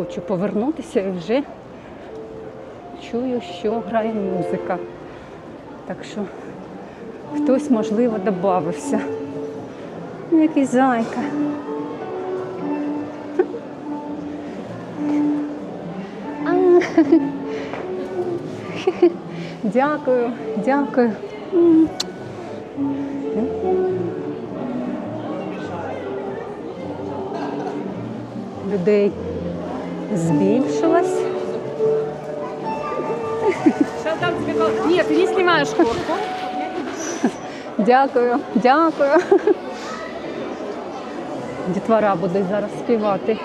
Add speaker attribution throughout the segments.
Speaker 1: хочу повернутися і вже чую, що грає музика. Так що хтось, можливо, додався. Ну, який зайка. Дякую, дякую. Людей збільшилось.
Speaker 2: Ні, ти не знімаєш корку.
Speaker 1: Дякую, дякую. Дітвора буде зараз співати.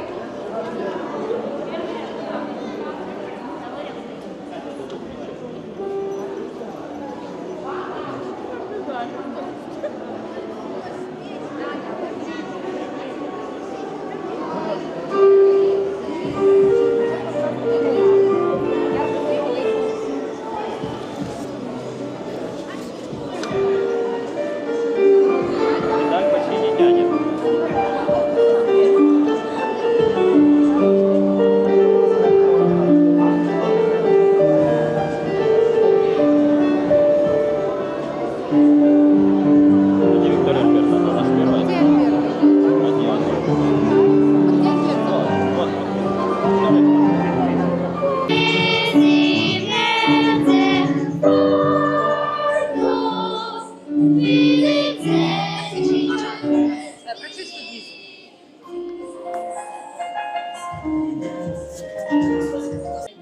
Speaker 3: Thank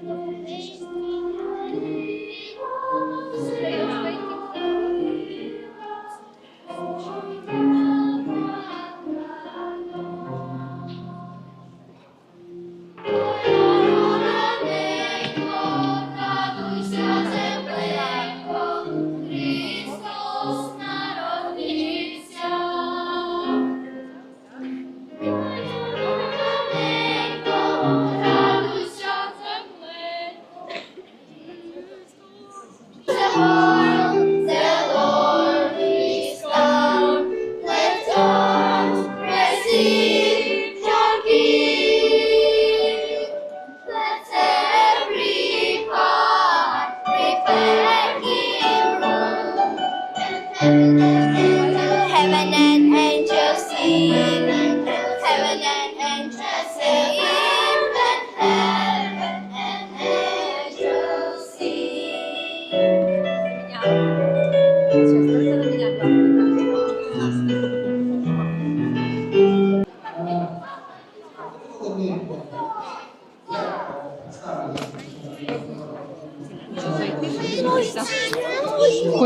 Speaker 3: you.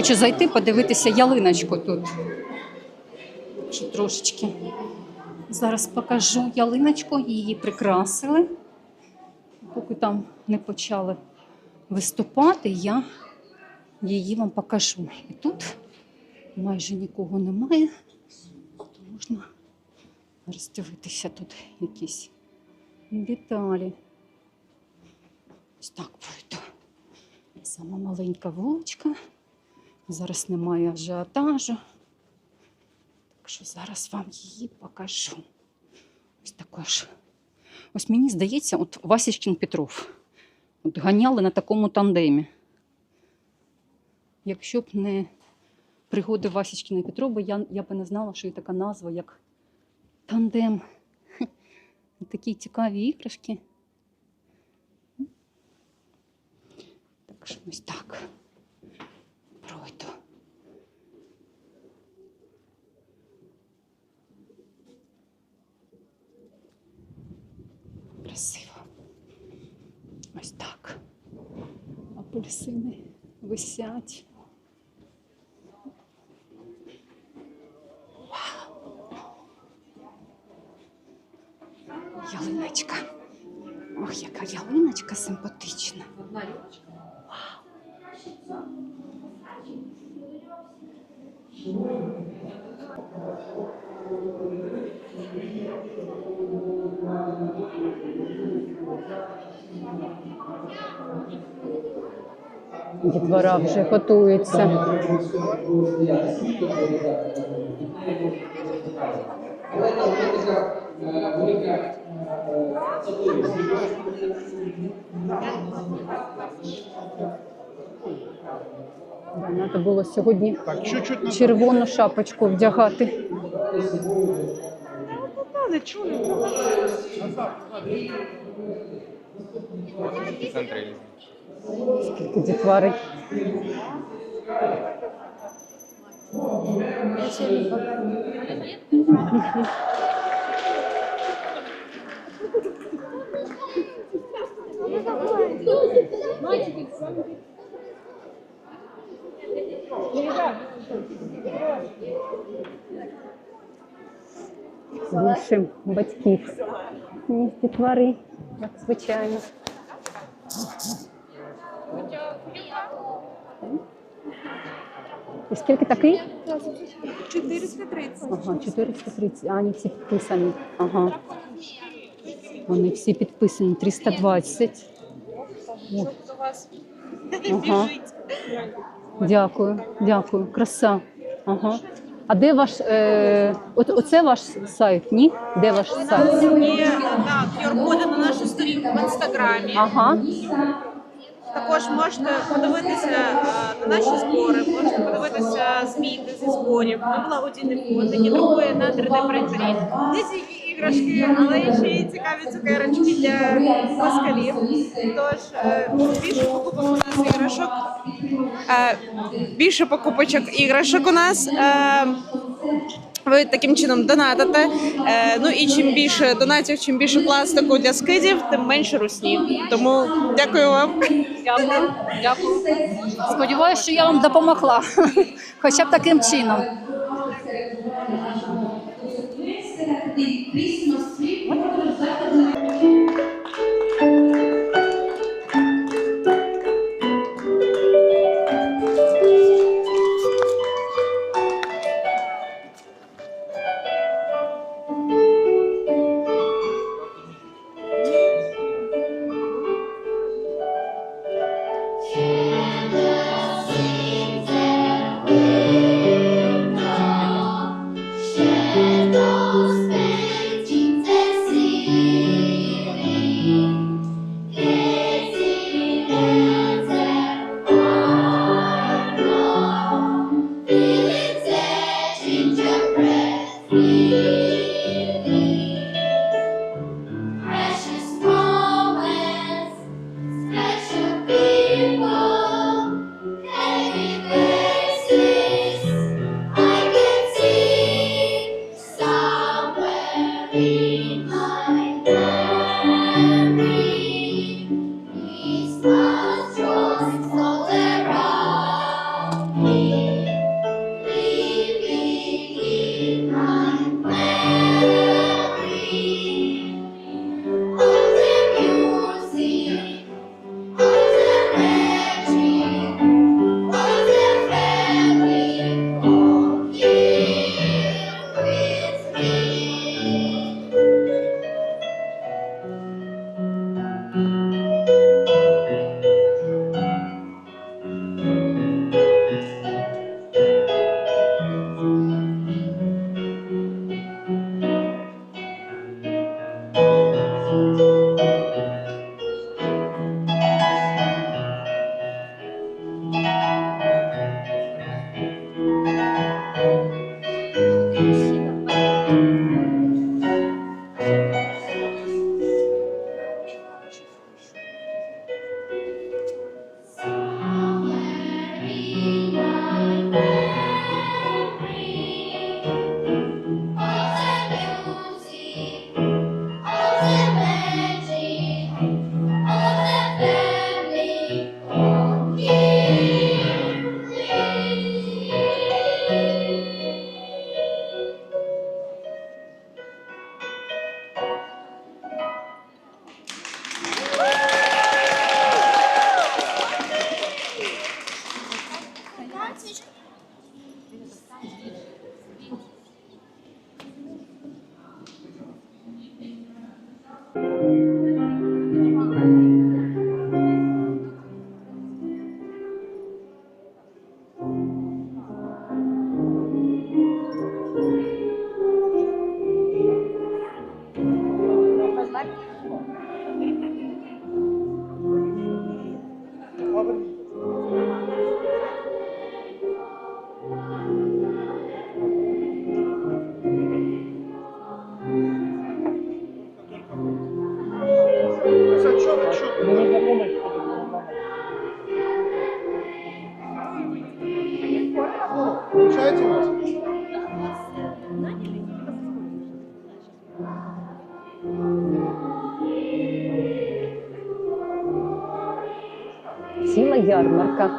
Speaker 1: Хочу зайти, подивитися ялиночку тут. Трошечки. Зараз покажу ялиночку, її прикрасили. Поки там не почали виступати, я її вам покажу. І тут майже нікого немає. То можна роздивитися тут якісь деталі. Ось так пройду. Сама маленька вуличка. Зараз немає ажіотажу. Так що зараз вам її покажу. Ось також. Ось мені здається, от Васічкін Петров. От ганяли на такому тандемі. Якщо б не пригоди Васічкіна і Петрова, я, я б не знала, що є така назва, як тандем. Такі цікаві іграшки. Так що ось так. Пройду. Красиво. Ось так. Апельсини висять. Вау! Ялиночка. Ох, яка ялиночка симпатична. Дітвора вже готується.
Speaker 4: Але там така
Speaker 1: Да, Треба було сьогодні червону шапочку вдягати.
Speaker 2: Не чую.
Speaker 5: В центрі.
Speaker 1: Скільки дітвари. Більше батьків, ніж дітвари, як звичайно. І скільки такий?
Speaker 2: 430.
Speaker 1: Ага, 430. А, вони всі підписані. Ага. Вони всі підписані. 320. О. Ага. Дякую, дякую. Краса. Ага. А де ваш. Е... От, оце ваш сайт, ні? Де ваш сайт?
Speaker 6: Є так, QR-коди на нашу сторінку в інстаграмі.
Speaker 1: Ага.
Speaker 6: Також можете подивитися е, на наші збори, можете подивитися звіти зі зборів. Ми благодійний фонд, який друкує на 3D принтері. Десь іграшки, але ще й цікаві цукерочки для москалів. Тож е, більше покупок у нас іграшок. Е, Більше покупочок іграшок у нас. Е, Ви таким чином донатите. Ну і чим більше донатів, чим більше пластику для скидів, тим менше русні. Тому дякую вам.
Speaker 1: Дякую. Дякую. Сподіваюся, що я вам допомогла. Хоча б таким чином.
Speaker 3: that the Christmas
Speaker 1: tree ярмарка.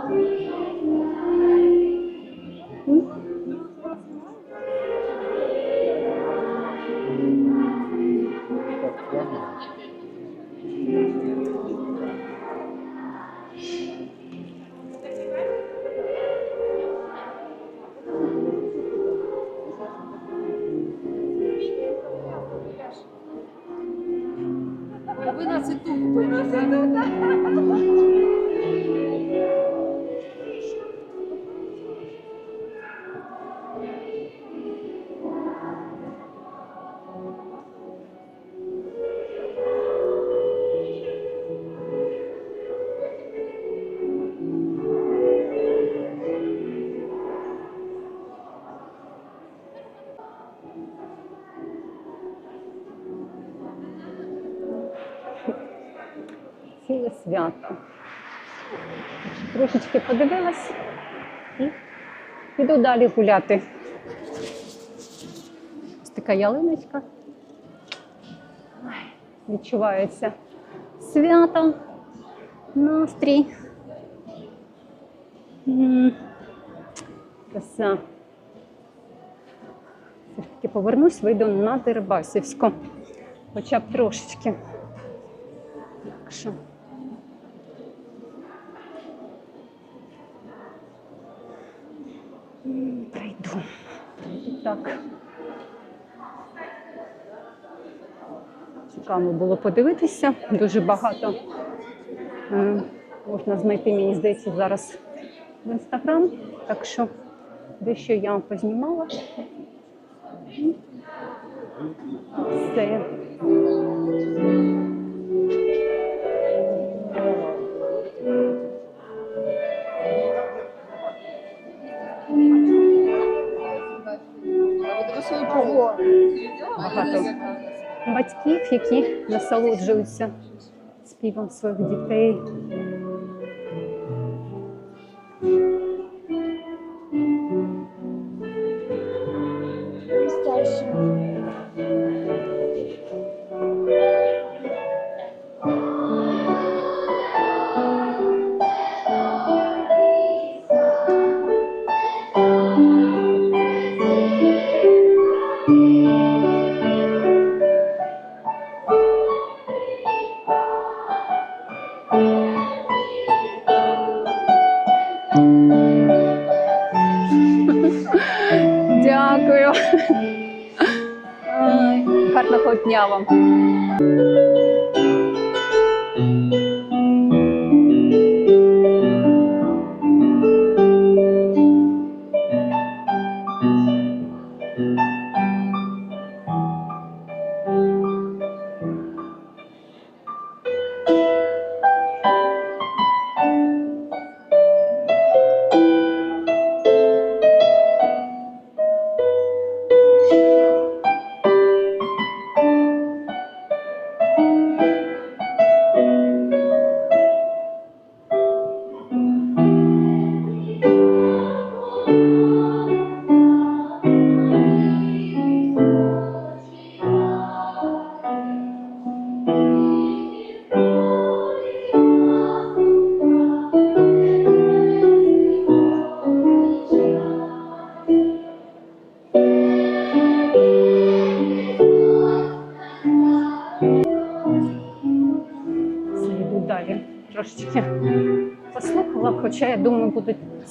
Speaker 1: Трошечки подивилась і піду далі гуляти. Ось така ялиночка. Відчувається свято, настрій. Краса. Все ж таки повернусь, вийду на Дербасівську. Хоча б трошечки. Так що. Пройду так. Цікаво було подивитися. Дуже багато е, можна знайти, мені здається, зараз в інстаграм. Так що дещо я познімала. Все. Багато батьків, які насолоджуються співом своїх дітей. Дякую.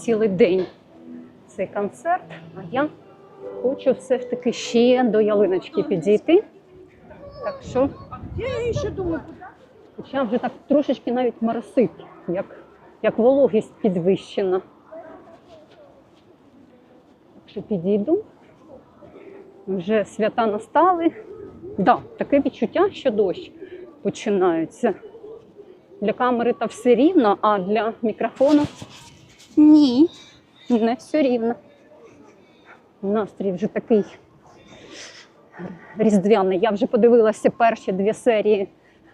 Speaker 1: Цілий день цей концерт. А я хочу все ж таки ще до ялиночки підійти. Так що. Я ще думаю, Хоча вже так трошечки навіть моросить, як, як вологість підвищена. Так що підійду. Вже свята настали. Да, таке відчуття, що дощ починається. Для камери та все рівно, а для мікрофону ні, не все рівно. Настрій вже такий різдвяний. Я вже подивилася перші дві серії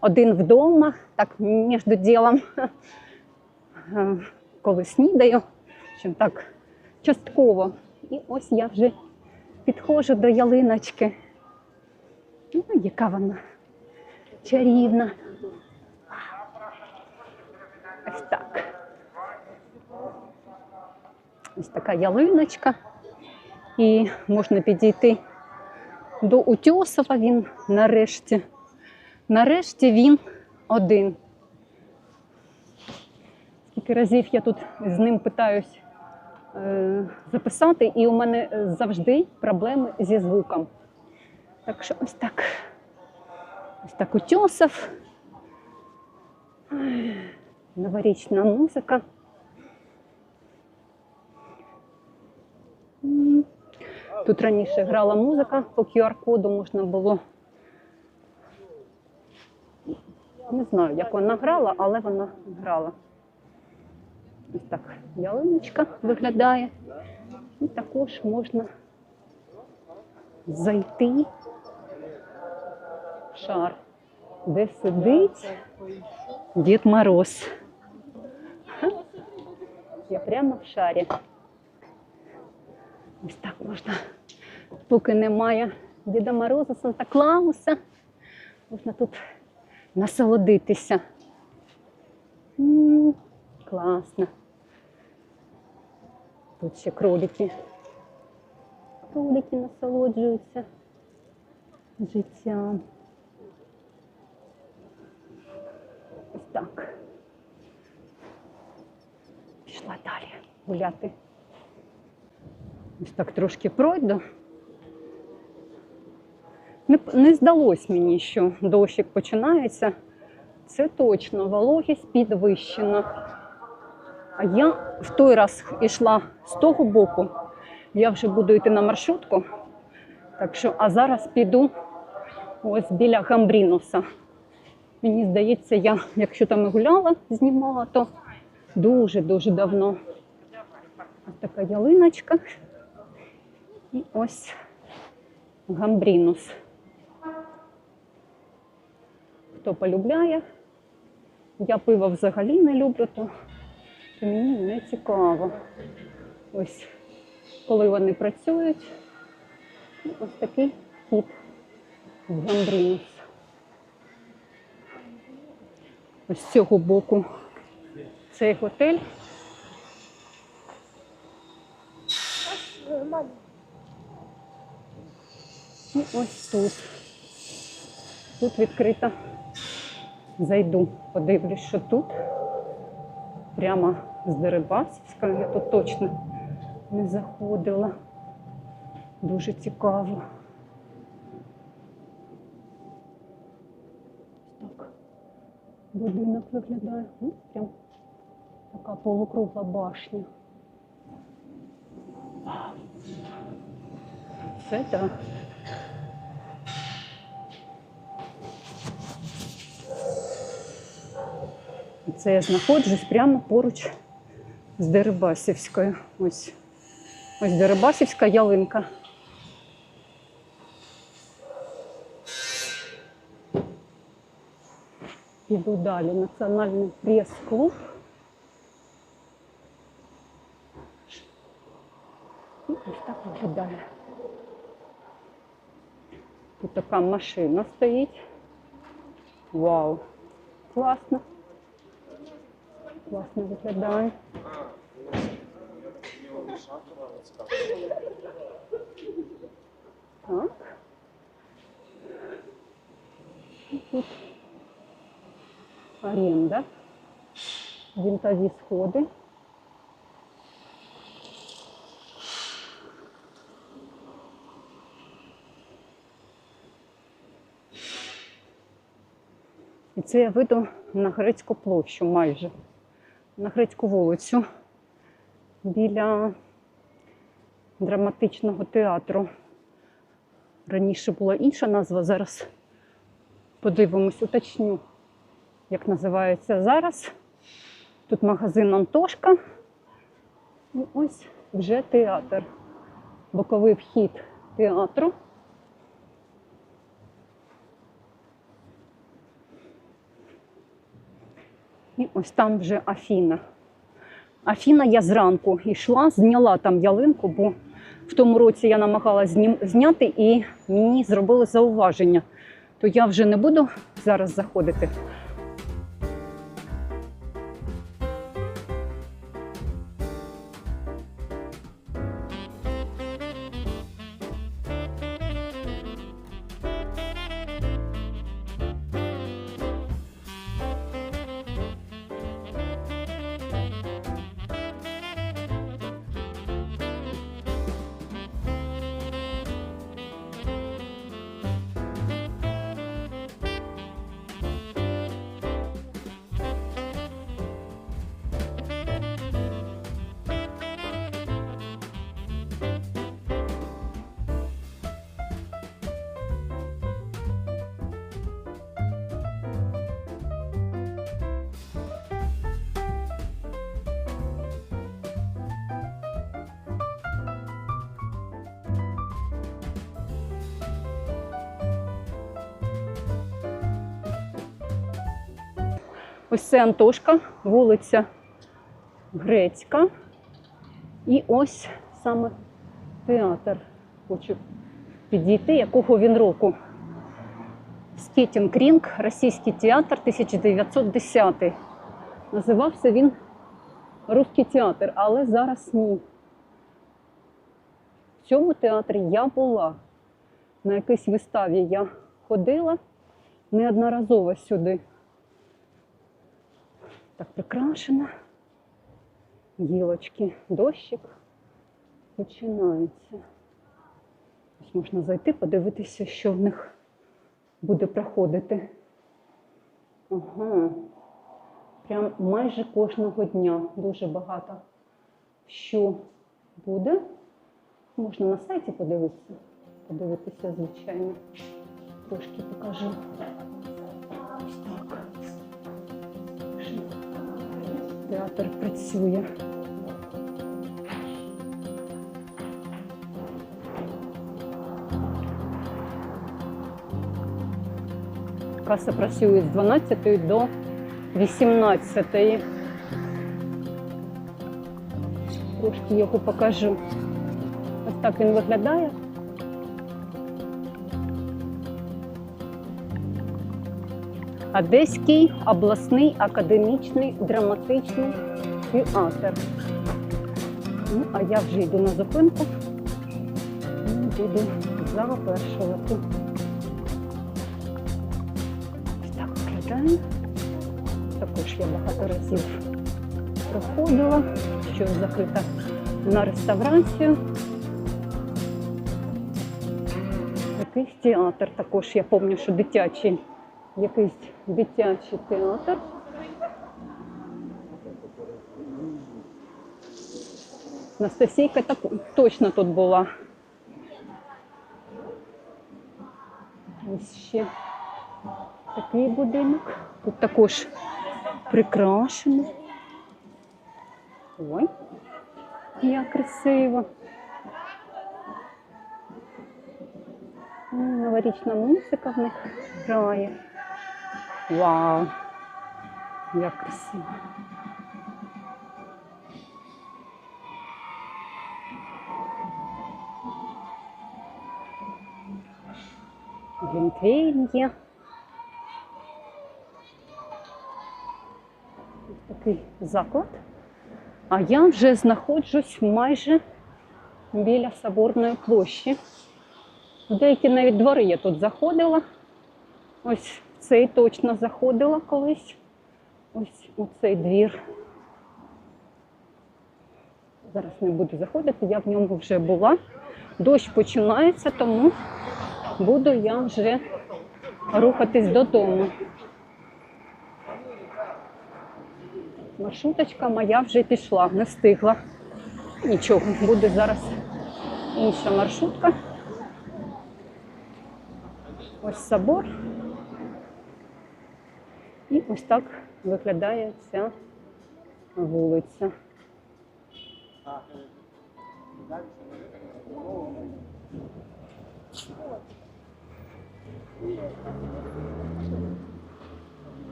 Speaker 1: один вдома, так між ділом, коли снідаю, що так частково. І ось я вже підходжу до ялиночки. Ну, яка вона чарівна. Ось так. Ось така ялиночка. І можна підійти до Утьосова. Він нарешті. Нарешті він один. Скільки разів я тут з ним питаюсь е, записати, і у мене завжди проблеми зі звуком. Так що ось так. Ось так Утьосов. Новорічна музика. Тут раніше грала музика по QR-коду можна було. Не знаю, як вона грала, але вона грала. Ось так ялиночка виглядає. І також можна зайти в шар, де сидить Дід Мороз. Я прямо в шарі. Ось так можна, поки немає Діда Мороза, Санта Клауса, можна тут насолодитися. М, Класно. Тут ще кролики. Кролики насолоджуються життям. Ось так. Пішла далі гуляти. Ось так трошки пройду. Не, не здалось мені, що дощик починається. Це точно, вологість підвищена. А я в той раз йшла з того боку. Я вже буду йти на маршрутку. Так що, а зараз піду ось біля Гамбрінуса. Мені здається, я, якщо там і гуляла, знімала, то дуже-дуже давно. Ось така ялиночка. І ось Гамбрінус. Хто полюбляє, я пиво взагалі не люблю, то, то мені не цікаво. Ось коли вони працюють, ось такий в Гамбрінус. Ось з цього боку цей готель. І ось тут. Тут відкрита. Зайду, подивлюсь, що тут. Прямо з Дерибасівської. Я тут точно не заходила. Дуже цікаво. Так, будинок виглядає. Ну, прям така полукругла башня. Це так. Це я знаходжусь прямо поруч з Дерибасівською. Ось, ось Дерибасівська ялинка. Піду далі. Національний прес-клуб. І ось так виглядає. Тут така машина стоїть. Вау! Класно. Класно виглядає. Так. Тут оренда. Винтові сходи. І це я вийду на Грецьку площу майже, на Грецьку вулицю біля драматичного театру. Раніше була інша назва, зараз подивимось, уточню, як називається зараз. Тут магазин Антошка. І ось вже театр. Боковий вхід театру. І ось там вже Афіна. Афіна я зранку йшла, зняла там ялинку, бо в тому році я намагалась зняти і мені зробили зауваження. То я вже не буду зараз заходити. Це Антошка, вулиця Грецька. І ось саме театр. Хочу підійти, якого він року. Скетінг Рінг, російський театр 1910. Називався він Руський театр, але зараз ні. В цьому театрі я була. На якійсь виставі я ходила неодноразово сюди. Так прикрашено. Гілочки, дощик починається. Ось можна зайти, подивитися, що в них буде проходити. Ага. Прям майже кожного дня дуже багато що буде. Можна на сайті подивитися. Подивитися, звичайно. Трошки покажу. Ось так. Театр працює. Каса працює з 12 до 18. Трошки його покажу. Ось так він виглядає. Одеський обласний академічний драматичний театр. Ну, а я вже йду на зупинку і буду завершувати. Так виглядає. Також я багато разів проходила, що закрита на реставрацію. Якийсь театр також, я пам'ятаю, що дитячий, якийсь дитячий театр. Анастасійка так, точно тут була. Ось ще такий будинок. Тут також прикрашено. Ой, як красиво. Новорічна музика в них грає. Вау! Як красиво. Глінтвейн є. Ось такий заклад. А я вже знаходжусь майже біля Соборної площі. Деякі навіть двори я тут заходила. Ось цей точно заходила колись. Ось у цей двір. Зараз не буду заходити, я в ньому вже була. Дощ починається, тому буду я вже рухатись додому. Маршруточка моя вже пішла, не встигла. Нічого, буде зараз інша маршрутка. Ось собор. І ось так виглядає ця вулиця.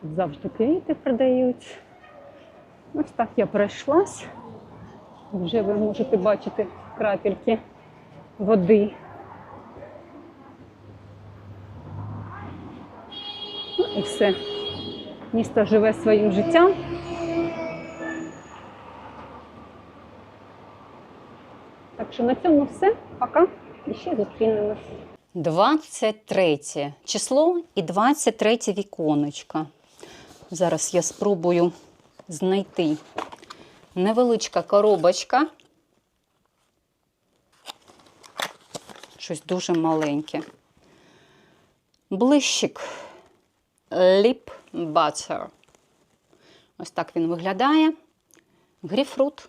Speaker 1: Тут завжди квіти продають. Ось так я пройшлась. Вже ви можете бачити крапельки води. І все. Місто живе своїм життям. Так що на цьому все. Пока. І ще зустрінемось. 23 число і 23 віконечко. Зараз я спробую знайти невеличка коробочка. Щось дуже маленьке. Блищик Lip Butter. Ось так він виглядає. Грейпфрут.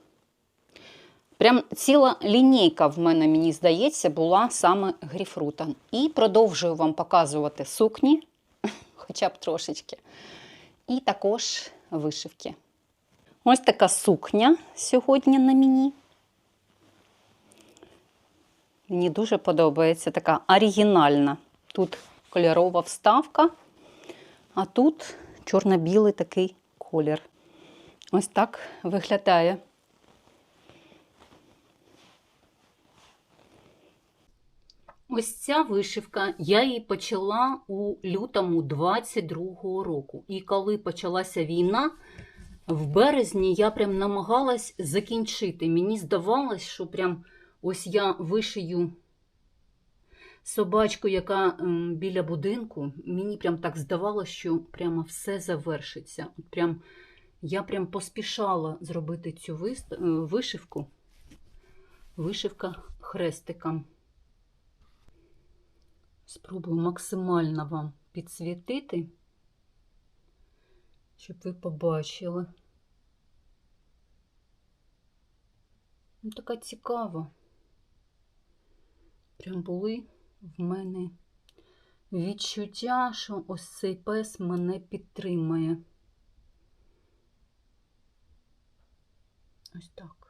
Speaker 1: Прям ціла лінійка в мене, мені здається, була саме грейпфрута. І продовжую вам показувати сукні, хоча б трошечки. І також вишивки. Ось така сукня сьогодні на мені. Мені дуже подобається така оригінальна. Тут кольорова вставка, а тут чорно-білий такий колір. Ось так виглядає. Ось ця вишивка, я її почала у лютому 22-го року. І коли почалася війна, в березні я прям намагалась закінчити. Мені здавалось, що прям ось я вишию собачку, яка м, біля будинку. Мені прям так здавалося, що прямо все завершиться. От Прям, я прям поспішала зробити цю е, вишивку. Вишивка хрестиком. Спробую максимально вам підсвітити, щоб ви побачили. Ну, така цікава. Прям були в мене відчуття, що ось цей пес мене підтримає. Ось так.